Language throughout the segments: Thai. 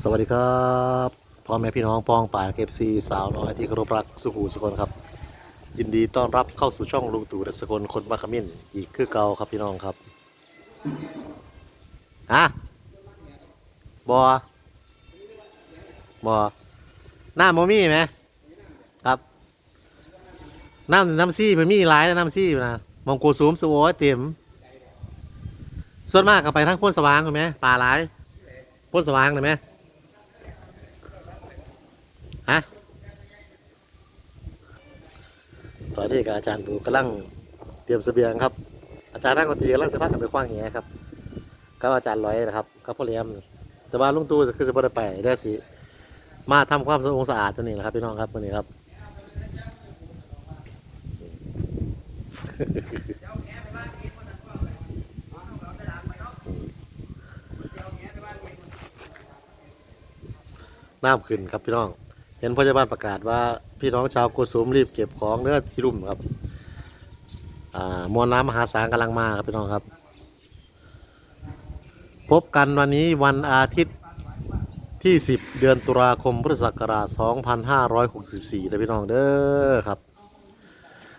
สวัสดีครับพ่อแม่พี่น้องปองป่าเคฟซีสาวน้อยที่เคารพรักสุขูสุคนครับ ยินดีต้อนรับเข้าสู่ช่องลุงตู่ดัสกลคนมาขมิ้นอีกคือเก่าครับพี่น้องครับฮะบอบอหน้าโมมี่ไหมครับน้ำน้ำซี่มันมีหลายนะน้ำซี่นะมองโกซูมสโวยเต็มส่วนมากก็ไปทั้งพ้นสว่างเห็นไหมป่าหลายพ้นสว่างเห็นไหม ฮะตอนนี้กับอาจารย์ดูกำลังเตรียมเสบียงครับ อาจารย์นั่งดนตรีกำลังสพักกันไปคว้างแหครับกับอาจารย์ร้อยนะครับกับพ่อเลี้ยมแต่ว่าลุงตู่คือจะบ่ได้ไปได้สิมาทำความสะอาดสะอาดตัวนี้แหละครับพี่น้องครับวันนี้ครับน้ำขึ้นครับพี่น้อง เห็นพยาบาลประกาศว่าพี่น้องชาวโกสุมรีบเก็บของเนื้อที่รุ่มครับอ่ามวลน้ำมหาศาลกำลังมาครับพี่น้องครับ พบกันวันนี้วันอาทิตย์ที่ 10 เดือนตุลาคมพุทธศักราช 2564นะพี่น้องเด้อครับ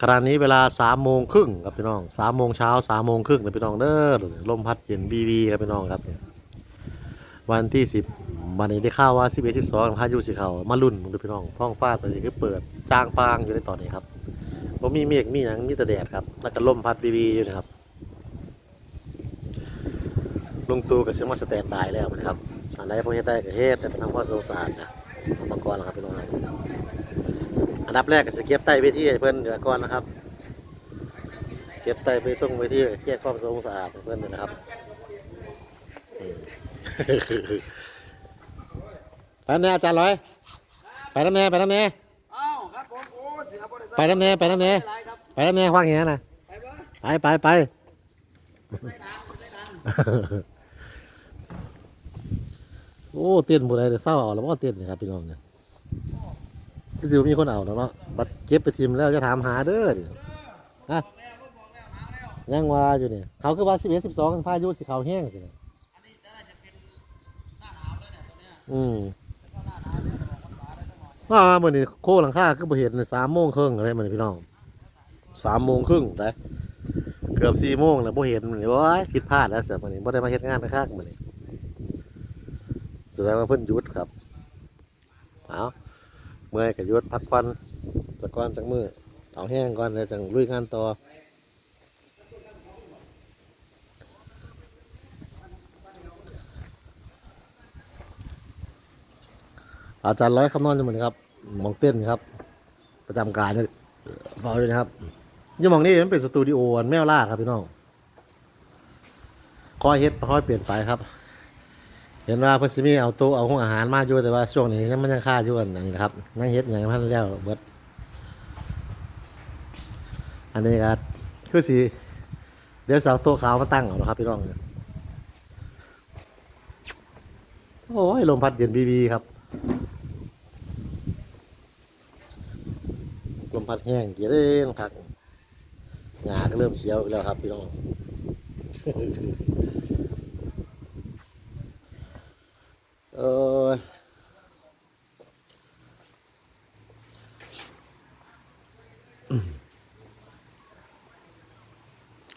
ขณะนี้เวลา3โมงครึ่งครับพี่น้อง3โมงเช้า3โมงครึ่งนะพี่น้องเด้อลมพัดเย็นบีบีครับพี่น้องครับ วันที่ 10 วันนี้ได้ข่าวว่า11 12พายุสิเขามาลุ่นมึงดูพี่น้องท้องฟ้าตอนนี้ก็เปิดจางปางอยู่ในตอนนี้ครับผมมีเมฆมีหยังมีแต่แดดครับแล้วก็ลมพัดบีบีอยู่นะครับลุงตู่กับเสียมาสแตนบายแล้วนะครับอันไหนพวกเฮ็ดได้ก็เฮ็ดแต่เป็นทางพ่อสงสารนะอุปกรณ์นะครับพี่น้องอันดับแรกก็จะเก็บใต้เวทีเพิ่อนเดี๋ยวก่อนนะครับ เก็บใต้ไปตรงเวทีเคียความสะอาดสะอาดเพิ่อนนะครับ ไปน้ำแน่อาจารย์ร้อย ไปน้ำแน่ไปน้ำแน่อ้าวครับผมโอ้เสียบริษัทไปน้ำแน่ไปน้ำแน่ไม่ไรครับไปน้ำแน่คว้างอย่างนี้นะไปบ่ไปไปไปได้ทางได้ทางโอ้เต้นบุไรเดี๋ยวเศร้าเอาแล้วว่าเต้นนี่ครับพี่น้องเนี่ยคือสิว่ามีคนเอาแล้วเนาะบัดเก็บไปทีมแล้วจะถามหาเด้อนี่ฮะยังว่าอยู่เนี่ยเขาคือว่าสิบเอ็ดสิบสองพายุสิเขาแห้งสิเนี่ยอืม ว่าเมื่อนี้โค้หลังคาคือบ่เห็นสามโมงครึ่งอะไรมันพี่น้องสามโมงครึ่งได้เกือบสี่โมงแล้วบ่เห็นมันนี่ว้ายผิดพลาดแล้วเสียมันนี่บ่ได้มาเฮ็ดงานข้างๆมันนี่แสดงว่าเพิ่นยุดครับเอาเมื่อยกับยุดพักผ่อนตะก้อนจังมือเอาแห้งก่อนแล้วจังลุยงานต่อ อาจารย์ร้อยคำนอนอยู่เหมือนครับมองเต้นครับ ประจำการเนี่ยเฝ้าอยู่นะครับยี่หมองนี้มันเป็นสตูดิโออันแมวล่าครับพี่น้องคอยเฮ็ดคอยเปลี่ยนไปครับ เห็นว่าเพิ่นสิมีเอาโต๊ะเอาห้องอาหารมาอยู่แต่ว่าช่วงนี้ยังมันยังค่าอยู่อันนี้นะครับนั่งเฮ็ดอย่างพันแล้วเบิดอันนี้ครับคือสิเดี๋ยวสาโต๊ะขาวมาตั้งเอานะครับพี่น้องโอ้ยลมพัดเย็นบีบีครับ ลม พัดแห้งเกี่ยเด้นครับหญ้าก็เริ่มเขียวแล้วครับพี่น้องเออ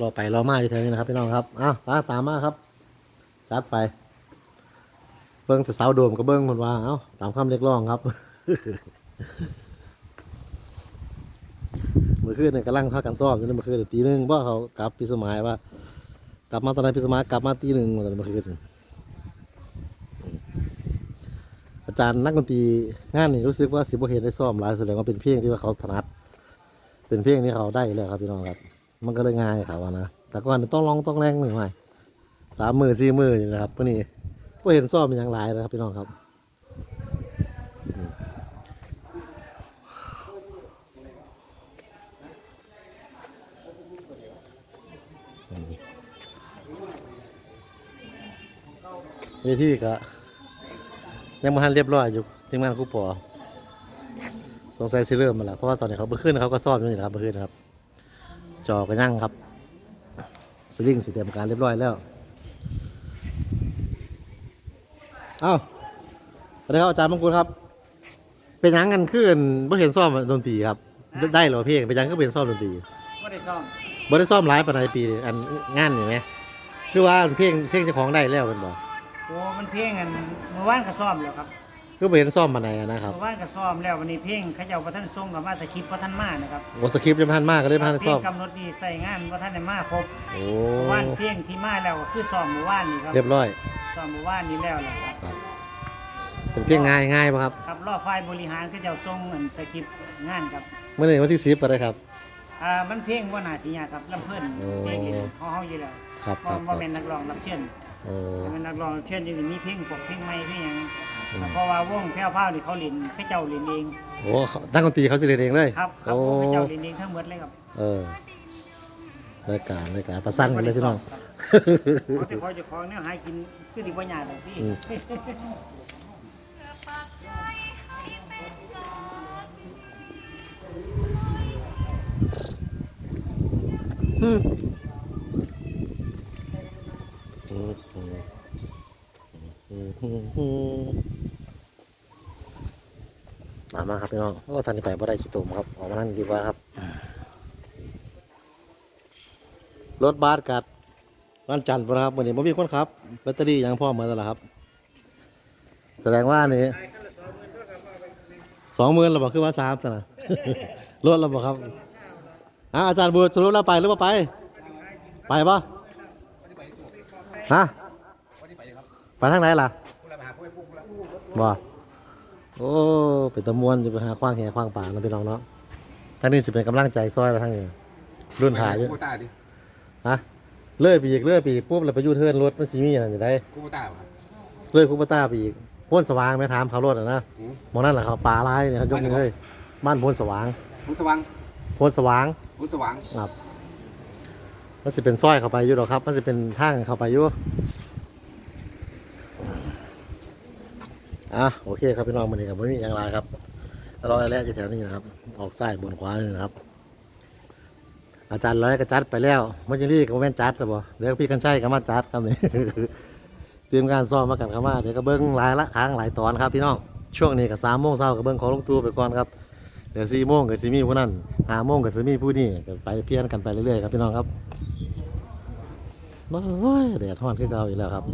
รอไปรอมาอยู่แถวนี้นะครับพี่น้องครับอ้าวตามมาครับ จัดไป เบิ้งจะสาวโดมก็เบิ้งมันว่า เอ้าตามคำเรียกร้องครับ เมื่ อคืนเนี่ยกำลังพากันซ้อมอยู่เลยเมื่อคืนตีหนึ่งว่าเขากลับพิสมัยว่า กลับมาตอนไหนพิสมัยกลับมาตีหนึ่งตอนเมื่อคืนอาจารย์นักดนตรีงานนี่รู้สึกว่าสิบเห็นได้ซ้อมหลายแสดงว่าเป็นเพลงที่ว่าเขาถนัด เป็นเพลงที่เขาได้แล้วครับพี่น้องครับ มันก็เลยง่ายครับว่านะแต่ก่อนต้องลองต้องแรงหนึ่งหน่อยสามมือสี่มือนี่นะครับพวกนี้พวกเห็นซ้อมเป็นอย่างไรนะครับพี่น้องครับ เวทีก็ยังมาทันเรียบร้อยอยู่ทีมงานครูปอสงสัยสิเริ่มมาแล้วเพราะว่าตอนนี้เขาเมื่อคืนเขาก็ซ่อมอยู่นี่นะครับเมื่อคืนนะครับ จอก็ยั่งครับสลิงสิเตรียมการเรียบร้อยแล้วเอ้าสวัสดีครับอาจารย์มงกุฎครับ เป็นหยังกันขึ้นบ่เห็นซ่อมดนตรีครับ ได้ได้เหรอเพลงเป็นหยังก็เป็นซ่อมดนตรีไม่ได้ซ่อมบ่ได้ซ่อมหลายปานใดปีนี้อันงานนี่ไหมคือว่าเพลงเพลงเจ้าของได้แล้วเป็นบ่ โอ้มันเพ่งกันเมื่อวานก็ซ่อมแล้วครับคือบ่เห็นซ่อมปานใดอะนะครับเมื่อวานก็ซ่อมแล้ววันนี้เพ่งเขาเจ้าพระท่านทรงกับมาสคริปต์พระท่านมานะครับบ่สคริปต์ยังพันมากก็เลยพันเพ่ซ่องมกำหนดดีใส่งานพระท่านได้มาครบโอ้เมื่อวานเพ่งที่มาแล้วก็คือซ่อมเมื่อวานนี่ครับเรียบร้อยซ่อมเมื่อวานนี้แล้วแหละครับครับเป็นเพลงง่ายง่ายป่ะครับครับรอบไฟบริหารเขาเจ้าทรงเหมือนสคริปต์งานครับเมื่อไหร่วันที่10ก็ได้ครับอ่ามันเพ่งว่านาสิยากครับลำเพิ่นโอ้เพลงอยู่เฮาเฮาอยู่แล้วครับคบ่รับคบ่รับแม่นนักร้องรับเชิญ โอ้ถ้าเป็นนักร้องรับเชิญจะมีเพลงปกเพลงใหม่เพลงหยังอืม เพราะว่าวงแพ้วพราวนี่เขาเล่นเขาเจ้าเล่นเองโหตั้งดนตรีเขาสิเล่นเองเลยครับครับโอ้วงเขาเจ้าเล่นเองทั้งหมดเลยครับเออรายการรายการประสันกันเลยพี่น้องเขาจะคอยจะคอยเนี่ยหากินคือดีบ่ยากดอกพี่อืม อืม มามาครับพี่น้องโอ้ท่านนี่ไปบ่ได้ขี้ตุ่มครับออกมานั่งดีกว่าครับ รถบัสกัดวันจันทร์บ่นะครับวันนี้บ่มีคนครับแบตเตอรี่ยังพร้อมเหมือนกันแล้วครับ แสดงว่านี่สองหมื่นเราบอกคือว่าสามสนะรถเราบอกครับอะอาจารย์บูสรุปแล้วไปหรือเปล่าไป ไปปะฮะไปทางไหนล่ะบ่ โอ้เป็นตะมวนจะไปหาขว้างแห่ขว้างป่าเราไปลองเนาะทางนี้สิเป็นกำลังใจซอยแล้วทางนี้รุ่นหายอยู่กูตาดิฮะเลื่อยไปอีกเลื่อยไปอีกปุ๊บแล้วไปยูเทิร์นรถมันสีมีอะไรอยู่ได้กูตาครับเลื่อยคูปต้าไปอีกพ้นสว่างไหมถามเขารถอะนะอืมมองนั่นแหละเขาป่าลายเนี่ยเขายกมือเลยบ้านพ้นสว่างมุสว่างพ้นสว่างมุสว่างครับมันจะเป็นสร้อยเข้าไปอยู่หรอกครับ มันจะเป็นทางเข้าไปอยู่ อะโอเคครับพี่น้องมันนี้กับไม่มีอย่างไรครับรอแรกอยู่แถวนี้นะครับ ออกซ้ายบนขวานี่นะครับ อาจารย์ร้อยก็จัดไปแล้วมันจะรีก็แม่นจัดแต่บ่เดี๋ยวพี่กันใช้ก็มาจัดครับนี่เตรียมการซ้อมมากันเข้ามาเดี๋ยวก็เบิ้งหลายละครั้งหลายตอนครับพี่น้องช่วงนี้ก็สามโมงเช้าก็เบิ้งของลงตูไปก่อนครับเดี๋ยวสี่โมงก็สิมีผู้นั้นห้าโมงก็สิมีผู้นี้ก็ไปเพี้ยนกันไปเรื่อยๆครับพี่น้องครับโอ้ยแดดร้อนขึ้นเก่าอีกแล้วครับ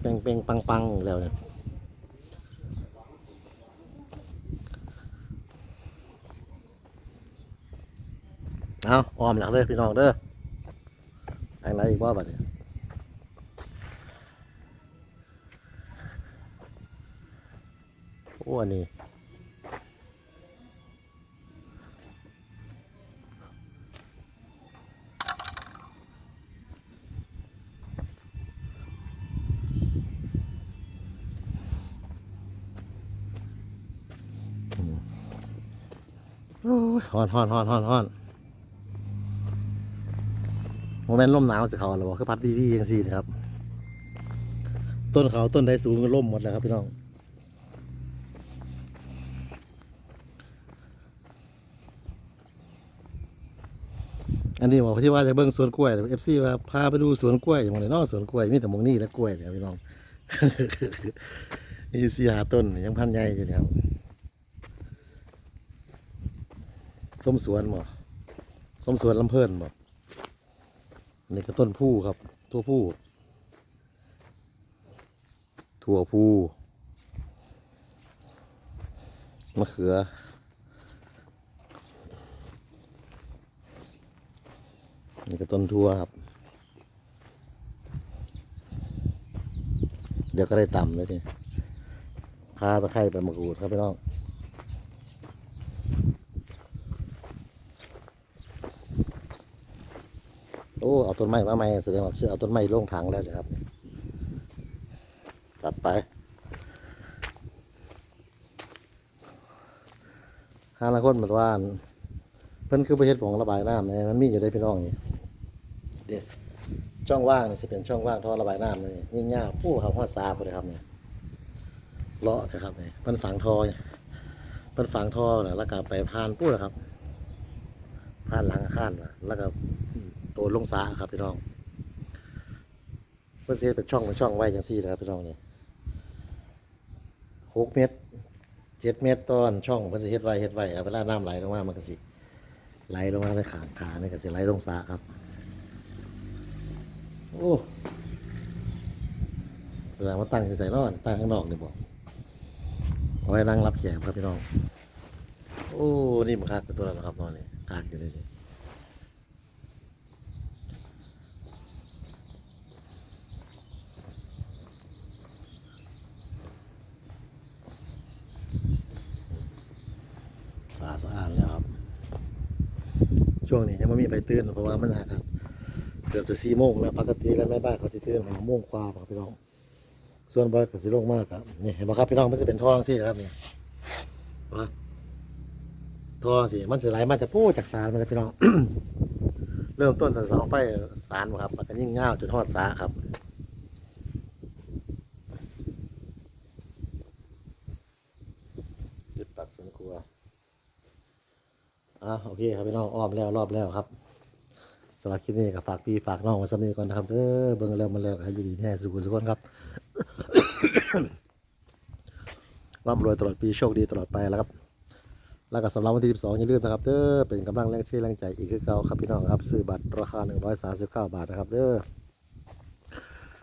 เป่งเป่งปังปังอีกแล้วเนี่ย เอาออมหลังเด้อพี่น้องเด้อทางไหนอีกว่าบัดนี้โอ้อันนี้โอ้ยฮอนฮอนฮอนฮอนฮอนโมเมนต์ลมหนาวสิเขาหรอบอกคือพัดวีวียังสี่นะครับ ต้นเขาต้นใดสูงก็ล่มหมดแล้วครับพี่น้องอันนี้บอกที่ว่าจะเบิ่งสวนกล้วยเอฟซีว่าพาไปดูสวนกล้วยอย่างไรเนาะสวนกล้วยมีแต่มองนี่และกล้วยเนี่ยพี่น้องนี่สี่หาต้นยังพันใหญ่อยู่เลยครับส้มสวนบ่ส้มสวนลำเพลินบ่อั นนี้ก็ต้นผู้ครับ ตัวผู้ถั่วผู้มะเขือ นี่ก็ต้นทั่วครับ เดี๋ยวก็ได้ต่ำเลยทีพาตะไคร้ไปมะกรูดครับพี่น้อง เอาต้นไม้มาใหม่แสดงว่าเอาต้นไม้ลงถังแล้วนะครับ จัดไปห้านาคนเหมือนว่าอันเพิ่นคือประเทศของระบายน้ำนี่ยมันมีอยู่ได้พี่น้องนี่เดี๋ยวช่องว่างนี่สิเป็นช่องว่างท่อระบายน้ำนี่ยิ่งยากผู้เขาหัวซาเลยครับเนี่ยเลาะจะครับเนี่ยเพิ่นฝังท่อเนี่ยเพิ่นฝังท่อแล้วก็ไปพานปู้นะครับพานหลังอาคานแล้วก็ นลงสาครับพี่น้องเพิ่นเสียเป็นช่องเป็นช่องไว้จังซี่นะครับพี่น้องนี่หกเมตรเจ็ดเมตรต้นช่องมันสิเฮ็ดไว้เฮ็ดไว้เอาเวลาน้ำไหลลงมามันก็สิไหลลงมาในขางขาเนี่ยก็สิไหลลงสระครับโอ้แสดงว่าตั้งอยู่ใส่นอนตั้งข้างนอกนี่บอกเอาไว้นั่งรับแขกครับพี่น้อง โอ้ นี่มันคากเป็นตัวแล้วนะครับนอนนี่คากอยู่เลยนี่สะอาดสะอาดแล้วครับ ช่ วงนี้ยังไม่มีไปตื่นเพราะว่ามันหาครับเกือบจะสี่โมงแล้วปกติแล้วแม่บ้านเขาจะตื่นหกโมงกว่าพี่น้อง ส่วนบอยก็สิลงมากครับนี่เห็นไหมครับพี่น้องมันจะเป็นทองสิครับนี่ว่าทองสิมันจะไหลมาจากผู้จากสารมันเลยพี่น้อง เริ่มต้นจากเสาไฟสารครับมันก็ยิ่งง่าวจนทอดสาครับยึดตัดสวนครัว อะโอเคครับพี่น้องอ้อมแล้วรอบแล้วครับสำหรับคลิปนี้ก็ฝากพี่ฝากน้องไว้สักนิดก่อนนะครับเด้อเบิ่งแล้วมันแล้วให้อยู่ดีแน่สุขสุขคนครับร่ำรวยตลอดปีโชคดีตลอดไปแล้วครับ แล้วก็สำหรับวันที่ 12 อย่าลืมนะครับเด้อเป็นกำลังแรงเชื่อแรงใจอีกคือเก่าครับพี่น้องครับซื้อบัตรราคา 139 บาทนะครับเด้อ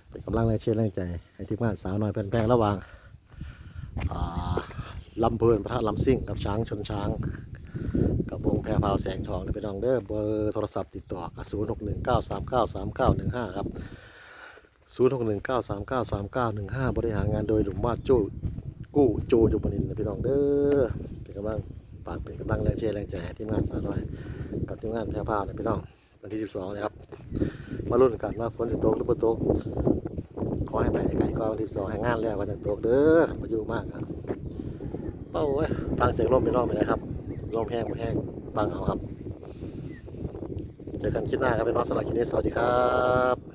เป็นกำลังแรงเชื่อแรงใจให้ทีมงานสาวน้อยแพงระหว่างอ่าลำเพลินพระลำซิ่งกับช้างชนช้าง รพราวแสงทองนะพี่น้องเด้อเบอร์โทรศัพท์ติดต่อกับ0619393915ครับ0619393915บริหารงานโดยหลุมวาดจู้กู้โจจุบนินทร์นะพี่น้องเด้อเป็นกำลังฝากเป็นกำลังแรงเชียร์แรงใจให้ทีมงานสาวน้อยกับทีมงานแพรพาวนะพี่น้องวันที่12นะครับมาลุ้นกันว่าฝนจะตกหรือไม่ตกขอให้ไปไกลก่อนวันที่12ให้งานแล้ววันจะตกเด้อมาอยู่มากครับเป้าเว้ยฟังเสียงลมพี่น้องไปนะครับลมแห้งบ่แห้ง ฟังเอาครับ เจอกันคลิปหน้าครับเป็น้องสำหรับคลิปนี้สวัสดีครับ